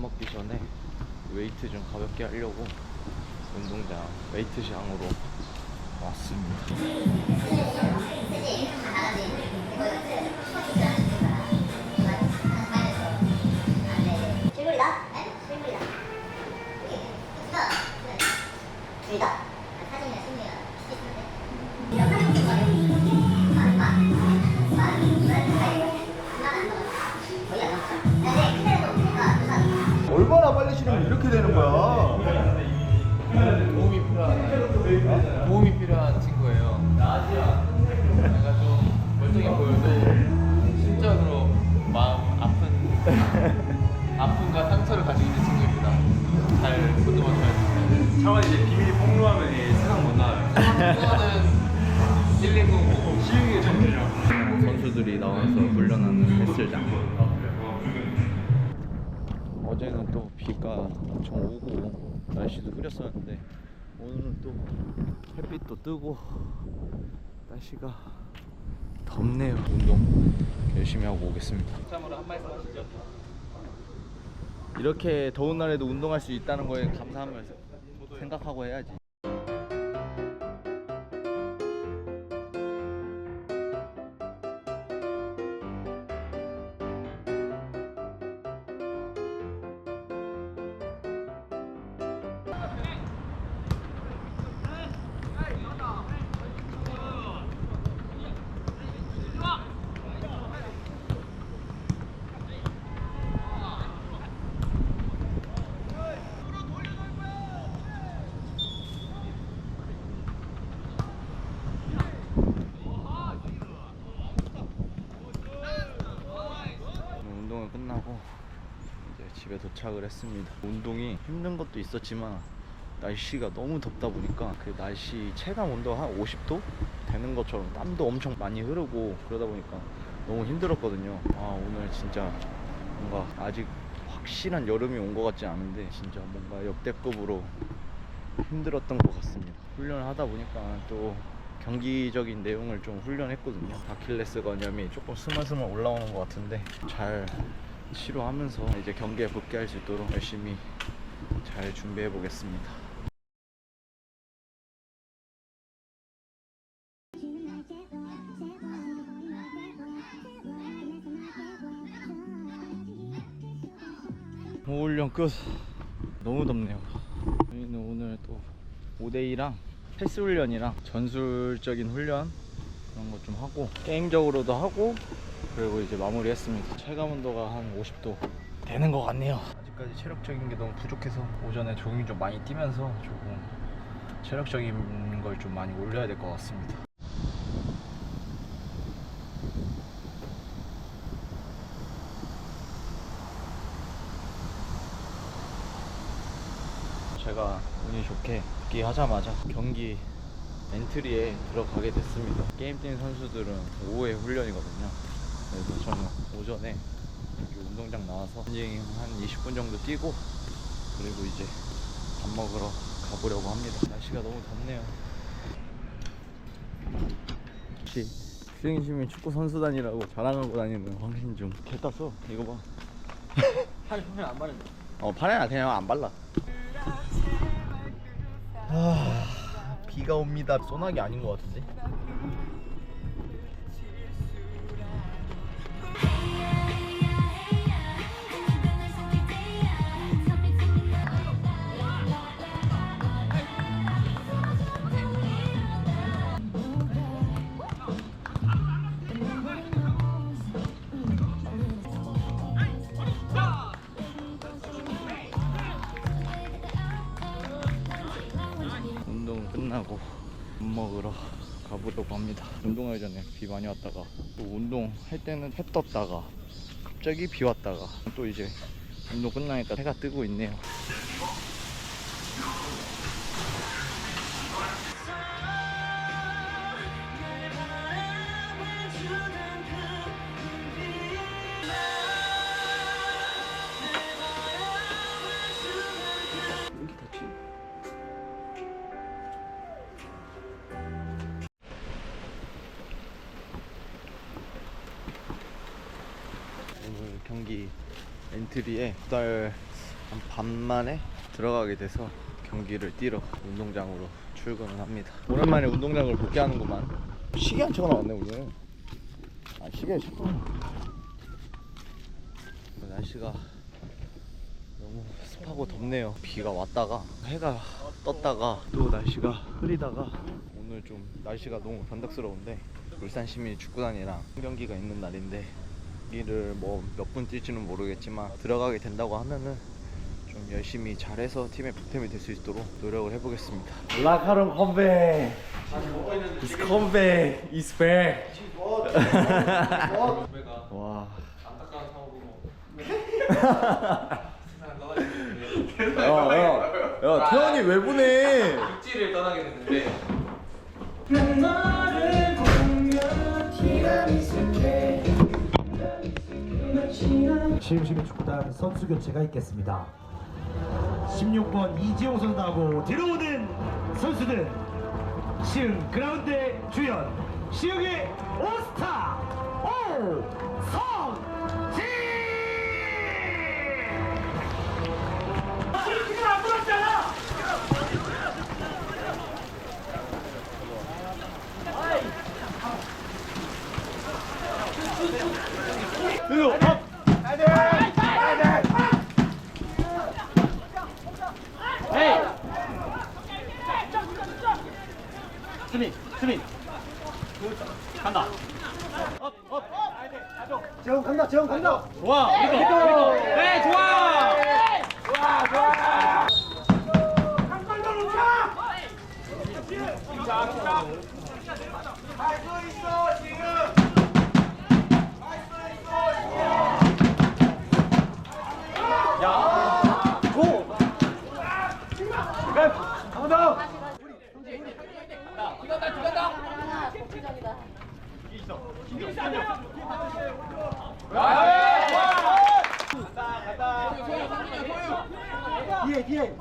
먹기 전에 웨이트 좀 가볍게 하려고 운동장 웨이트장으로 왔습니다. 치르면 이렇게 되는 거야? 도움이 필요한 도움이 필요한 친구예요. 제가 좀 멀쩡해 보여도 심적으로 마음 아픈 아픔과 상처를 가지고 있는 친구입니다. 잘 보듬어 줘야. 차원 이제 비밀이 폭로하면 이 세상 못 나와요. 이거는 119 보고 시흥이 전문이죠. 선수들이 나와서 흐렸었는데 오늘은 또 햇빛도 뜨고 날씨가 덥네요. 운동 열심히 하고 오겠습니다. 이렇게 더운 날에도 운동할 수 있다는 거에 감사하면서 생각하고 해야지. 끝나고 이제 집에 도착을 했습니다. 운동이 힘든 것도 있었지만 날씨가 너무 덥다 보니까 그 날씨 체감 온도가 한 50도 되는 것처럼 땀도 엄청 많이 흐르고 그러다 보니까 너무 힘들었거든요. 아 오늘 진짜 뭔가 아직 확실한 여름이 온 것 같지 않은데 진짜 뭔가 역대급으로 힘들었던 것 같습니다. 훈련을 하다 보니까 또 경기적인 내용을 좀 훈련했거든요. 아킬레스 건염이 조금 스멀스멀 올라오는 것 같은데 잘 치료하면서 이제 경기에 복귀할 수 있도록 열심히 잘 준비해 보겠습니다. 훈련 끝. 너무 덥네요. 저희는 오늘 또 5대2랑 패스 훈련이랑 전술적인 훈련 그런 것 좀 하고 게임적으로도 하고 그리고 이제 마무리했습니다. 체감 온도가 한 50도 되는 것 같네요. 아직까지 체력적인 게 너무 부족해서 오전에 조깅 좀 많이 뛰면서 조금 체력적인 걸 좀 많이 올려야 될 것 같습니다. 제가 운이 좋게 복귀하자마자 경기 엔트리에 들어가게 됐습니다. 게임 뛰는 선수들은 오후에 훈련이거든요. 그래서 저는 오전에 여기 운동장 나와서 런닝 한 20분 정도 뛰고 그리고 이제 밥 먹으러 가보려고 합니다. 날씨가 너무 덥네요. 혹시 수영시민 축구 선수단이라고 자랑하고 다니는 황신중 개 땄어 이거 봐. 팔 손에 안 바른다. 어 팔에나 그냥 안 발라. 아, 비가 옵니다. 소나기 아닌 것 같은데? 밥 먹으러 가보려고 합니다. 운동하기 전에 비 많이 왔다가 또 운동할 때는 해 떴다가 갑자기 비 왔다가 또 이제 운동 끝나니까 해가 뜨고 있네요. 오늘 경기 엔트리에 두달한 반만에 들어가게 돼서 경기를 뛰러 운동장으로 출근을 합니다. 오랜만에 운동장을 복귀하는구만. 시계 한 채가 나왔네 오늘. 아 시계 잠깐. 날씨가 너무 습하고 덥네요. 비가 왔다가 해가 떴다가 또 날씨가 흐리다가 오늘 좀 날씨가 너무 변덕스러운데 울산 시민이 축구단이랑 경기가 있는 날인데 경기를 뭐 몇 분 뛸지는 모르겠지만 들어가게 된다고 하면은 좀 열심히 잘해서 팀에 보탬이 될 수 있도록 노력을 해보겠습니다. 라카롱 컴백. It's 컴백. It's back. 와. 안타까운 상황으로 야, 야, 야, 태연이 왜 보내? 육지를 떠나게 됐는데 시흥시민 축구단 선수 교체가 있겠습니다. 16번 이지용 선수 나고 들어오는 선수들 시흥 그라운드 주연 시흥의 오스타 오성진 지금 안 불었잖아. 재원 간다 재원 간다 뒤에 뒤에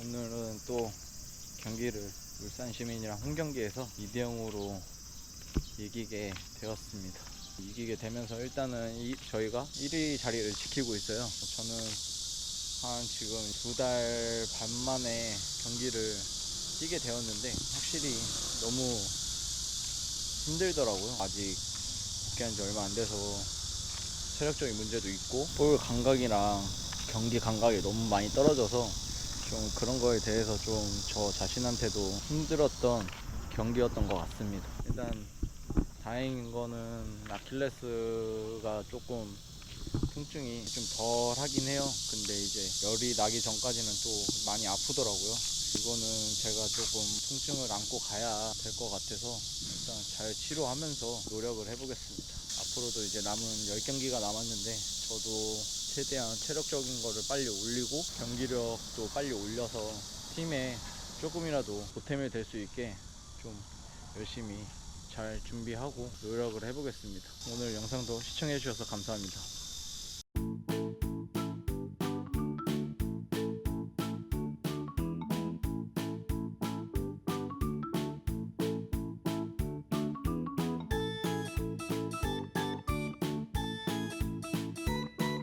오늘은 또 경기를 울산 시민이랑 홈 경기에서 2대 0으로 이기게 되었습니다. 이기게 되면서 일단은 이- 저희가 1위 자리를 지키고 있어요. 저는 한 지금 두 달 반 만에 경기를 뛰게 되었는데 확실히 너무 힘들더라고요. 아직 복귀한 지 얼마 안 돼서 체력적인 문제도 있고 볼 감각이랑 경기 감각이 너무 많이 떨어져서 좀 그런 거에 대해서 좀 저 자신한테도 힘들었던 경기였던 것 같습니다. 다행인 거는 아킬레스가 조금 통증이 좀 덜 하긴 해요. 근데 이제 열이 나기 전까지는 또 많이 아프더라고요. 이거는 제가 조금 통증을 안고 가야 될 것 같아서 일단 잘 치료하면서 노력을 해보겠습니다. 앞으로도 이제 남은 10경기가 남았는데 저도 최대한 체력적인 거를 빨리 올리고 경기력도 빨리 올려서 팀에 조금이라도 보탬이 될 수 있게 좀 열심히 잘 준비하고 노력을 해보겠습니다. 오늘 영상도 시청해 주셔서 감사합니다.